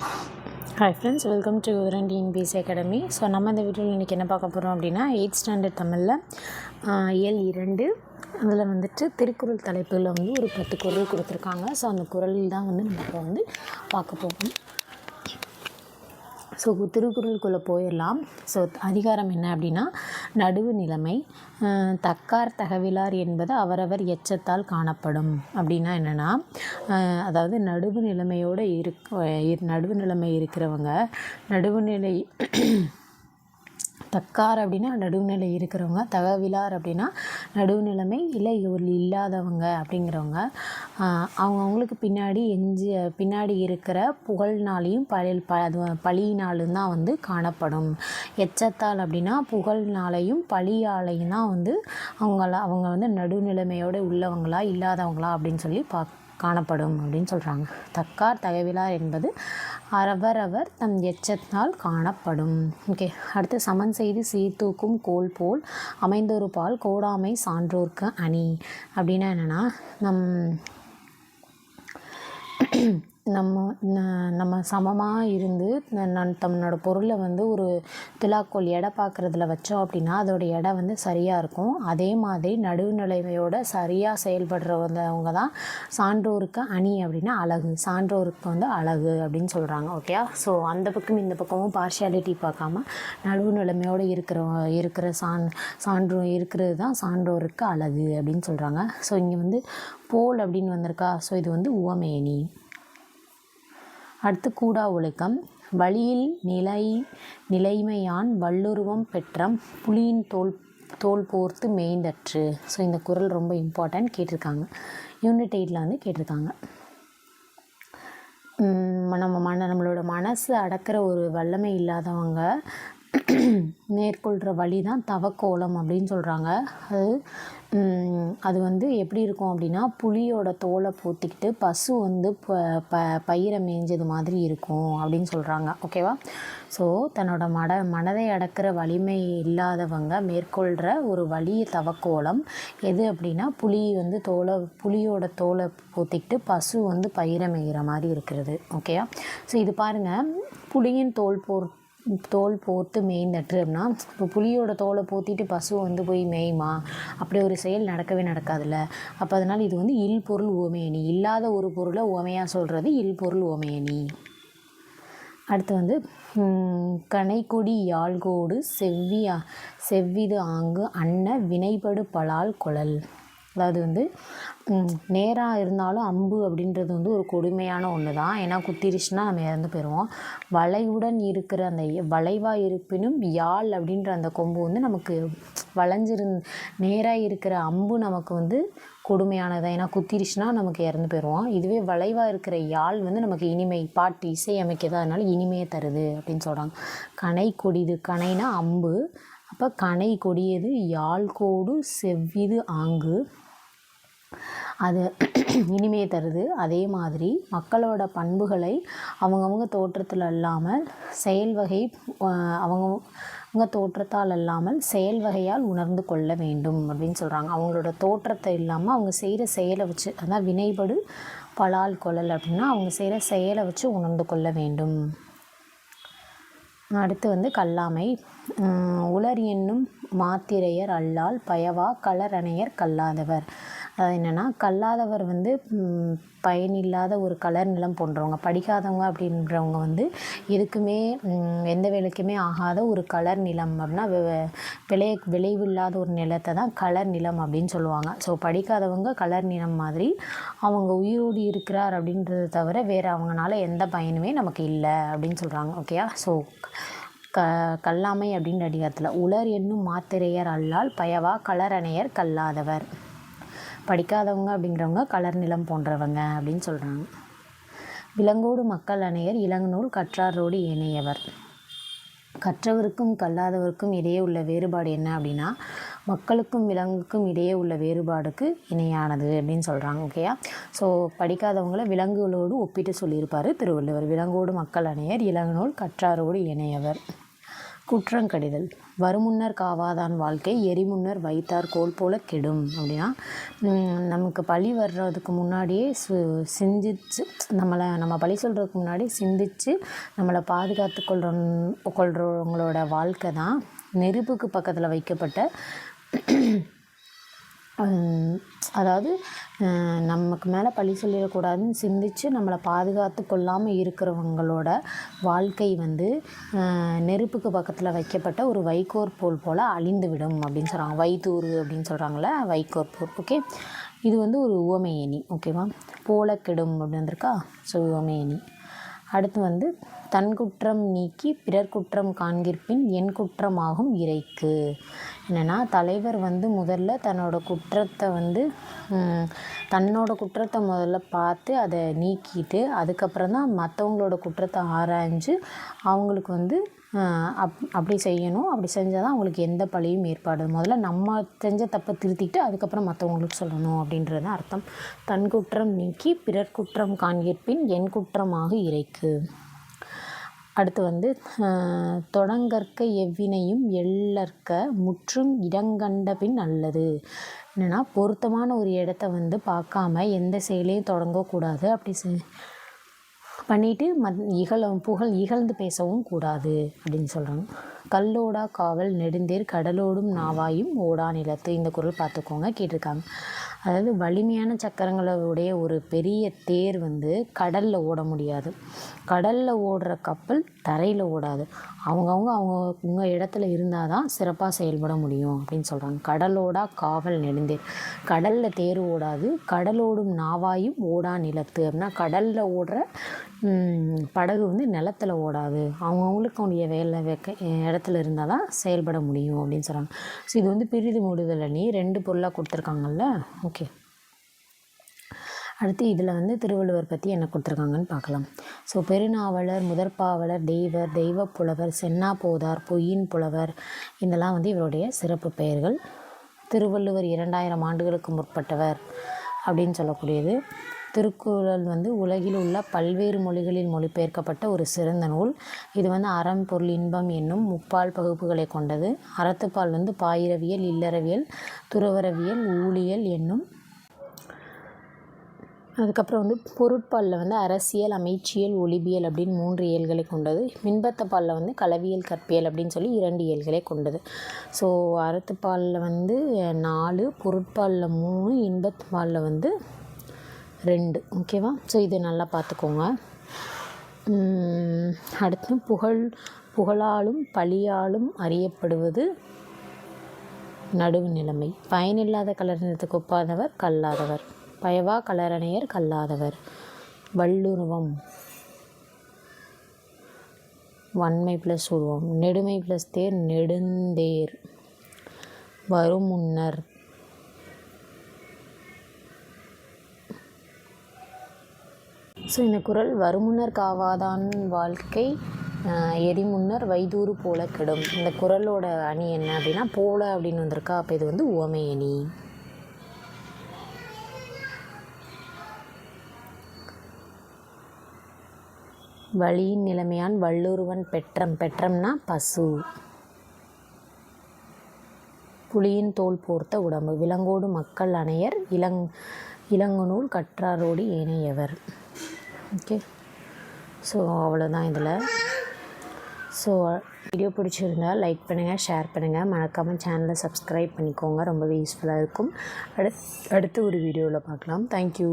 Hi friends welcome to உதரன் TNPSC academy so நம்ம இந்த வீடியோவில் இன்றைக்கி என்ன பார்க்க போகிறோம் அப்படின்னா எயிட் ஸ்டாண்டர்ட் தமிழில் இயல் இரண்டு. அதில் வந்துட்டு திருக்குறள் தலைப்பில் வந்து ஒரு பத்து குரல் கொடுத்துருக்காங்க. ஸோ அந்த குரல் தான் வந்து நம்ம இப்போ வந்து பார்க்க போகிறோம் ஸோ திருக்குறளுக்குள்ளே போயிடலாம் ஸோ அதிகாரம் என்ன அப்படின்னா நடுவு நிலைமை தக்கார் தகவிலார் என்பது அவரவர் எச்சத்தால் காணப்படும் அப்படின்னா என்னென்னா அதாவது நடுவு நிலைமையோடு இருக் இரு- நடுவு நிலைமை இருக்கிறவங்க நடுவுநிலை தக்கார் அப்படின்னா நடுவுநிலை இருக்கிறவங்க தகவிலார் அப்படின்னா நடுவுநிலைமை இல்லை ஒரு இல்லாதவங்க அப்படிங்கிறவங்க. அவங்கவுங்களுக்கு பின்னாடி எஞ்சி பின்னாடி இருக்கிற புகழ்னாலையும் பழி ப அது பழியினாலும் தான் வந்து காணப்படும். எச்சத்தால் அப்படின்னா புகழ்னாலையும் பழியாலையும் தான் வந்து அவங்கள அவங்க வந்து நடுநிலைமையோடு உள்ளவங்களா இல்லாதவங்களா அப்படின்னு சொல்லி பார்க்க காணப்படும் அப்படின்னு சொல்கிறாங்க தக்கார் தகவிலார் என்பது அவரவர் தம் எச்சத்தால் காணப்படும். ஓகே அடுத்து சமன் செய்து சீர்தூக்கும் கோல் போல் அமைந்தொரு பால் கோடாமை சான்றோர்க்கு அணி. அப்படின்னா என்னென்னா நம் நம்ம நம்ம சமமாக இருந்து நன் தன்னோட பொருளை வந்து ஒரு துலாக்கோல் எடை பார்க்குறதுல வச்சோம் அப்படின்னா அதோட எடை வந்து சரியாக இருக்கும். அதே மாதிரி நடுவுநிலைமையோட சரியாக செயல்படுறவங்க தான் சான்றோருக்கு அணி அப்படின்னா அழகு. சான்றோருக்கு வந்து அழகு அப்படின்னு சொல்கிறாங்க ஓகேயா ஸோ அந்த பக்கம் இந்த பக்கமும் பார்ஷியாலிட்டி பார்க்காம நடுவுநிலைமையோடு இருக்கிற இருக்கிற சான் சான்றோ இருக்கிறது தான் சான்றோருக்கு அழகு அப்படின்னு சொல்கிறாங்க ஸோ இங்கே வந்து போல் அப்படின்னு வந்திருக்கா? ஸோ இது வந்து உவமேனி. அடுத்து கூடா ஒழுக்கம் வழியில் நிலை நிலைமையான் வல்லுருவம் பெற்றம் புலியின் தோல் தோல் போர்த்து மேய்ந்தற்று. ஸோ இந்த குறள் ரொம்ப இம்பார்ட்டன்ட் கேட்டிருக்காங்க. யூனிட் எயிட்டில் வந்து கேட்டிருக்காங்க. நம்ம மன நம்மளோட மனசு அடக்கிற ஒரு வல்லமை இல்லாதவங்க மேற்கொள்கிற வழி தான் தவக்கோலம் அப்படின்னு சொல்கிறாங்க அது அது வந்து எப்படி இருக்கும் அப்படின்னா புலியோட தோலை போத்திக்கிட்டு பசு வந்து ப ப பயிரை மேய்ஞ்சது மாதிரி இருக்கும் அப்படின்னு சொல்கிறாங்க ஓகேவா ஸோ தன்னோட மட மனதை அடக்கிற வலிமை இல்லாதவங்க மேற்கொள்கிற ஒரு வலிய தவக்கோலம் எது அப்படின்னா புலி வந்து தோலை புலியோட தோலை போத்திக்கிட்டு பசு வந்து பயிரை மேய்கிற மாதிரி இருக்கிறது. ஓகேயா ஸோ இது பாருங்கள் புலியின் தோல் போர் தோல் போர்த்து மேய்ந்தற்று அப்படின்னா இப்போ புலியோட தோலை போத்திட்டு பசு வந்து போய் மேய்மா? அப்படி ஒரு செயல் நடக்கவே நடக்காதுல்ல. அப்போ அதனால் இது வந்து இல் பொருள் ஓமையணி இல்லாத ஒரு பொருளை ஓமையாக சொல்கிறது இல் பொருள் ஓமையணி அடுத்து வந்து கனைக்குடி கனைக்கொடி யாழ்கோடு செவ்வியா செவ்விது ஆங்கு அன்ன வினைபடு பலால் குழல். அதாவது வந்து நேராக இருந்தாலும் அம்பு அப்படின்றது வந்து ஒரு கொடுமையான ஒன்று தான் ஏன்னா குத்திருச்சுன்னா நம்ம இறந்து போயிடுவோம் வளைவுடன் இருக்கிற அந்த வளைவாக இருப்பினும் யாழ் அப்படின்ற அந்த கொம்பு வந்து நமக்கு வளைஞ்சிருந் நேராக இருக்கிற அம்பு நமக்கு வந்து கொடுமையானது. ஏன்னா குத்திருச்சுன்னா நமக்கு இறந்து போயிடுவோம் இதுவே வளைவாக இருக்கிற யாழ் வந்து நமக்கு இனிமை பாட்டு இசை அமைக்கிறது அதனால இனிமையை தருது அப்படின்னு சொல்கிறாங்க கனை கொடிது கனைனா அம்பு. அப்போ கனை கொடியது யாழ்கோடு செவ்விது ஆங்கு. அது இனிமையை தருது. அதே மாதிரி மக்களோட பண்புகளை அவங்கவுங்க தோற்றத்தில் இல்லாமல் செயல் வகை அவங்கவுங்க அவங்க தோற்றத்தால் அல்லாமல் செயல் வகையால் உணர்ந்து கொள்ள வேண்டும் அப்படின்னு சொல்கிறாங்க அவங்களோட தோற்றத்தை இல்லாமல் அவங்க செய்கிற செயலை வச்சு அதான் வினைபடு பலால் கொள்ளல் அப்படின்னா அவங்க செய்கிற செயலை வச்சு உணர்ந்து கொள்ள வேண்டும். அடுத்து வந்து கல்லாமை. உலர் என்னும் மாத்திரையர் அல்லால் பயவா கலரணையர் கல்லாதவர். என்னென்னா கல்லாதவர் வந்து பயனில்லாத ஒரு கலர் நிலம் போன்றவங்க படிக்காதவங்க அப்படின்றவங்க வந்து எதுக்குமே எந்த வேலைக்குமே ஆகாத ஒரு கலர் நிலம் அப்படின்னா விளைய விளை விளைவில்லாத ஒரு நிலத்தை தான் கலர் நிலம் அப்படின்னு சொல்லுவாங்க. ஸோ படிக்காதவங்க கலர் நிலம் மாதிரி அவங்க உயிரோடு இருக்கிறார் அப்படின்றத தவிர வேறு அவங்களால எந்த பயனுமே நமக்கு இல்லை அப்படின்னு சொல்கிறாங்க ஓகேயா ஸோ க கல்லாமை அப்படின்ற அதிகாரத்தில் உலர் என்னும் மாத்திரையர் அல்லால் பயவா கலரணையர் கல்லாதவர். படிக்காதவங்க அப்படிங்கிறவங்க கலர் நிலம் போன்றவங்க அப்படின்னு சொல்கிறாங்க விலங்கோடு மக்கள் அணையர் இளங்கநூல் கற்றாரோடு ஏனையவர். கற்றவருக்கும் கல்லாதவருக்கும் இடையே உள்ள வேறுபாடு என்ன அப்படின்னா மக்களுக்கும் விலங்குக்கும் இடையே உள்ள வேறுபாடுக்கு இணையானது அப்படின்னு சொல்கிறாங்க ஓகேயா ஸோ படிக்காதவங்கள விலங்குகளோடு ஒப்பிட்டு சொல்லியிருப்பார் திருவள்ளுவர். விலங்கோடு மக்கள் அணையர் இளங்கநூல் கற்றாரோடு இணையவர் குற்றங்கடிதல். வருமுன்னர் காவாதான் வாழ்க்கை எரிமுன்னர் வைத்தார் கோல் போல கெடும் அப்படின்னா நமக்கு பழி வர்றதுக்கு முன்னாடியே சு சிந்திச்சு நம்மளை நம்ம பழி சொல்கிறதுக்கு முன்னாடி சிந்திச்சு நம்மளை பாதுகாத்து கொள்கிற கொள்கிறவங்களோட வாழ்க்கை தான் நெருப்புக்கு பக்கத்தில் வைக்கப்பட்ட அதாவது நமக்கு மேலே பழி சொல்லிடக்கூடாதுன்னு சிந்திச்சு நம்மளை பாதுகாத்து கொள்ளாமல் இருக்கிறவங்களோட வாழ்க்கை வந்து நெருப்புக்கு பக்கத்தில் வைக்கப்பட்ட ஒரு வைக்கோற் போல் போல் அழிந்துவிடும் அப்படின்னு சொல்கிறாங்க வைத்தூறு அப்படின்னு சொல்கிறாங்களே வைக்கோற் போல். ஓகே? இது வந்து ஒரு உவமையணி. ஓகேவா? போல கெடும் அப்படின்னு வந்திருக்கா? ஸோ உவமையணி. அடுத்து வந்து தன் குற்றம் நீக்கி பிறர் குற்றம் காண்கிற்பின் என் குற்றமாகும் இறைக்கு. என்னென்னா தலைவர் வந்து முதல்ல தன்னோட குற்றத்தை வந்து தன்னோட குற்றத்தை முதல்ல பார்த்து அதை நீக்கிட்டு அதுக்கப்புறம் தான் மற்றவங்களோட குற்றத்தை ஆராய்ஞ்சு அவங்களுக்கு வந்து அப் அப்படி செய்யணும். அப்படி செஞ்சால் தான் அவங்களுக்கு எந்த பழியும் ஏற்பாடு முதல்ல நம்ம செஞ்ச தப்பை திருத்திட்டு அதுக்கப்புறம் மற்றவங்களுக்கு சொல்லணும் அப்படின்றது தான் அர்த்தம். தன் குற்றம் நீக்கி பிறர் குற்றம் காண்கிற்பின் என் குற்றமாக இறைக்கு. அடுத்து வந்து தொடங்கற்க எவ்வினையும் எள்ளற்க முற்றும் இடங்கண்ட பின் நல்லது என்னென்னா பொருத்தமான ஒரு இடத்த வந்து பார்க்காம எந்த செயலையும் தொடங்கக்கூடாது. அப்படி செ பண்ணிவிட்டு மத் இகழ புகழ் இகழ்ந்து பேசவும் கூடாது அப்படின்னு சொல்கிறாங்க கல்லோடா காவல் நெடுந்தேர் கடலோடும் நாவாயும் ஓடா நிலத்து இந்த குரல் பார்த்துக்கோங்க கேட்டிருக்காங்க. அதாவது வலிமையான சக்கரங்களை உடைய ஒரு பெரிய தேர் வந்து கடலில் ஓட முடியாது. கடலில் ஓடுற கப்பல் தரையில் ஓடாது. அவங்கவுங்க அவங்க உங்கள் இடத்துல இருந்தால் தான் சிறப்பாக செயல்பட முடியும் அப்படின்னு சொல்கிறாங்க கடலோடா காவல் நெடுந்தேர். கடலில் தேர் ஓடாது. கடலோடும் நாவாயும் ஓடா நிலத்து. அப்படின்னா கடலில் ஓடுற படகு வந்து நிலத்துல ஓடாது. அவங்கவுங்களுக்கு அவனுடைய வேலை வைக்க இடத்துல இருந்தால் தான் செயல்பட முடியும் அப்படின்னு சொல்கிறாங்க ஸோ இது வந்து பிரிது மூடுதல் அணி. ரெண்டு பொருளாக கொடுத்துருக்காங்கல்ல? ஓகே அடுத்து இதில் வந்து திருவள்ளுவர் பற்றி என்ன கொடுத்துருக்காங்கன்னு பார்க்கலாம். ஸோ பெருநாவலர் முதற்பாவலர் தெய்வர் தெய்வ புலவர் சென்னா போதார் பொய்யின் புலவர் இதெல்லாம் வந்து இவருடைய சிறப்பு பெயர்கள். திருவள்ளுவர் இரண்டாயிரம் ஆண்டுகளுக்கு முற்பட்டவர் அப்படின்னு சொல்லக்கூடியது. திருக்குறள் வந்து உலகில் உள்ள பல்வேறு மொழிகளில் மொழிபெயர்க்கப்பட்ட ஒரு சிறந்த நூல். இது வந்து அறம் பொருள் இன்பம் என்னும் முப்பால் பகுப்புகளை கொண்டது. அறத்துப்பால் வந்து பாயிரவியல் இல்லறவியல் துறவரவியல் ஊழியல் என்னும். அதுக்கப்புறம் வந்து பொருட்பாலில் வந்து அரசியல் அமைச்சியல் ஒளிபியல் அப்படின்னு மூன்று இயல்களை கொண்டது. மின்பத்தப்பாலில் வந்து களவியல் கற்பியல் அப்படின்னு சொல்லி இரண்டு இயல்களை கொண்டது. ஸோ அறத்துப்பாலில் வந்து நாலு பொருட்பாலில் மூணு இன்பத்துப்பாலில் வந்து ரெண்டு ஓகேவா ஸோ இது நல்லா பார்த்துக்கோங்க. அடுத்து புகழ் புகழாலும் பழியாலும் அறியப்படுவது நடுவு நிலைமை பயனில்லாத கலரினத்துக்கு ஒப்பாதவர் கல்லாதவர். பயவா கலரணையர் கல்லாதவர். வல்லுருவம். வன்மை ப்ளஸ் உருவம். நெடுமை ப்ளஸ் தேர் நெடுந்தேர். வரும் முன்னர். ஸோ இந்த குறள் வருமுன்னர் காவாதான் வாழ்க்கை எரிமுன்னர் வைதூறு போல கெடும். இந்த குறளோட அணி என்ன அப்படின்னா போல அப்படின்னு வந்திருக்கா. அப்போ இது வந்து உவமை அணி. வழியின் நிலைமையான் வள்ளுருவன் பெற்றம். பெற்றம்னா பசு. புலியின் தோல் போர்த்த உடம்பு. விலங்கோடு மக்கள் அணையர். இளங் இளங்குநூல் கற்றாரோடு ஏனையவர். ஓகே ஸோ அவ்வளோதான் இதில். ஸோ வீடியோ பிடிச்சிருந்தா லைக் பண்ணுங்கள் ஷேர் பண்ணுங்கள் மறக்காமல் சேனலை சப்ஸ்கிரைப் பண்ணிக்கோங்க. ரொம்பவே யூஸ்ஃபுல்லாக இருக்கும். அடுத் அடுத்து ஒரு வீடியோவில் பார்க்கலாம். தேங்க்யூ